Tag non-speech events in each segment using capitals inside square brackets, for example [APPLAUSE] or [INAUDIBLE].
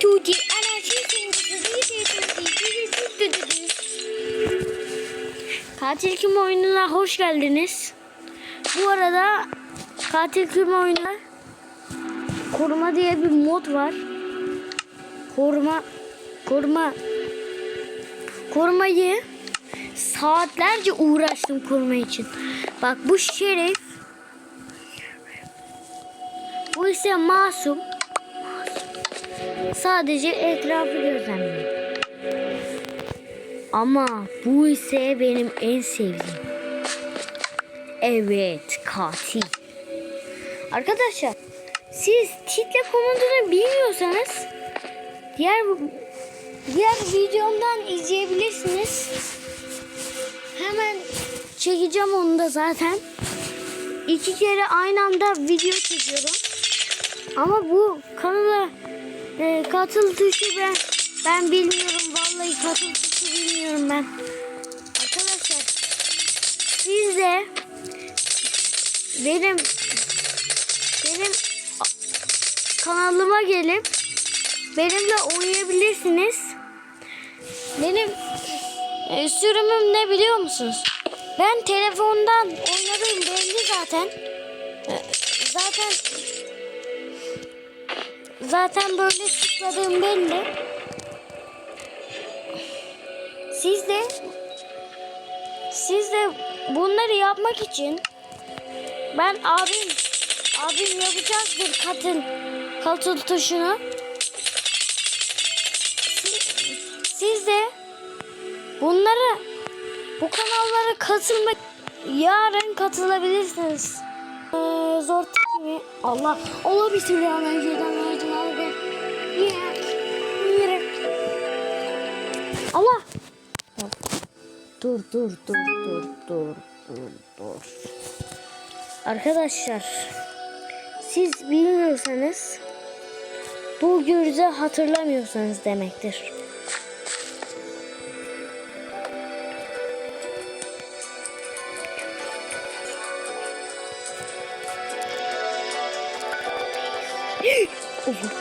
Tuti tuti tuti tuti Katil kim oyununa hoş geldiniz. Bu arada katil kim oyununa koruma diye bir mod var. Koruma koruma korumayı saatlerce uğraştım koruma için. Bak bu şerif bu ise masum. Sadece etrafı gözlemliyor. Ama bu ise benim en sevdiğim. Evet, katil. Arkadaşlar, siz title komutunu bilmiyorsanız diğer diğer videomdan izleyebilirsiniz. Hemen çekeceğim onu da zaten. İki kere aynı anda video çekiyorum. Ama bu kanala e, katıl tuşu ben ben bilmiyorum vallahi katıl tuşu bilmiyorum ben. Arkadaşlar siz de benim benim kanalıma gelip benimle oynayabilirsiniz. Benim e, sürümüm ne biliyor musunuz? Ben telefondan oynadığım belli zaten. E, zaten zaten böyle tıkladığım belli. Siz de siz de bunları yapmak için ben abim abim yapacaktır katıl katıl tuşunu. Siz, siz de bunları bu kanallara katılmak yarın katılabilirsiniz. Ee, zor mi? Allah Allah bir türlü hemen şeyden. Allah. Dur dur dur dur dur dur dur. Arkadaşlar siz bilmiyorsanız bu gürzü hatırlamıyorsanız demektir.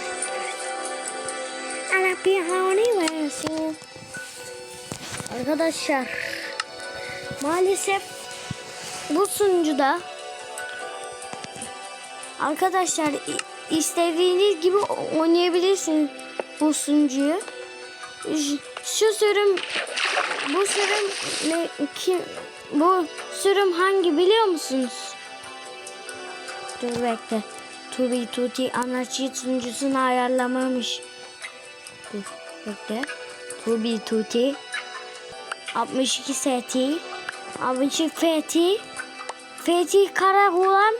[GASPS] Arkadaşlar maalesef bu sunucuda arkadaşlar istediğiniz gibi oynayabilirsiniz bu sunucuyu. Şu sürüm bu sürüm ne kim bu sürüm hangi biliyor musunuz? Dur bekle. Tubi Tuti anarşi sunucusunu ayarlamamış. Bekle. Tubi Tuti. 62 ST 62 FT FT kara kullan.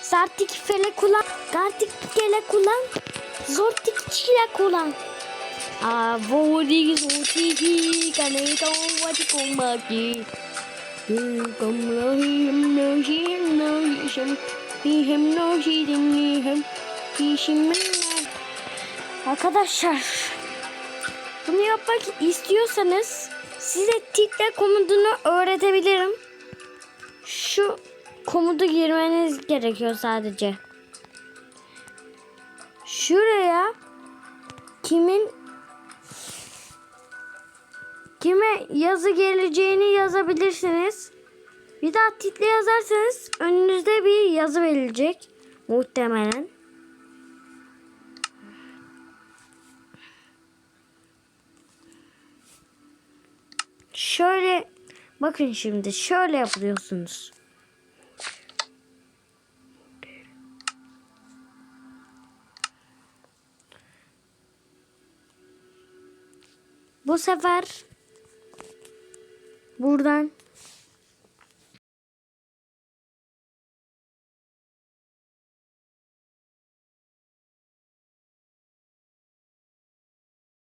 Sartik fele kullan. Gartik kele kullan. Zortik çile kullan. A vodi zoti ki kane to wati kumbaki Kum lo him no him no him him no him. Him him Arkadaşlar bunu yapmak istiyorsanız size title komutunu öğretebilirim. Şu komutu girmeniz gerekiyor sadece. Şuraya kimin kime yazı geleceğini yazabilirsiniz. Bir daha title yazarsanız önünüzde bir yazı verilecek muhtemelen. Şöyle bakın şimdi şöyle yapıyorsunuz. Bu sefer buradan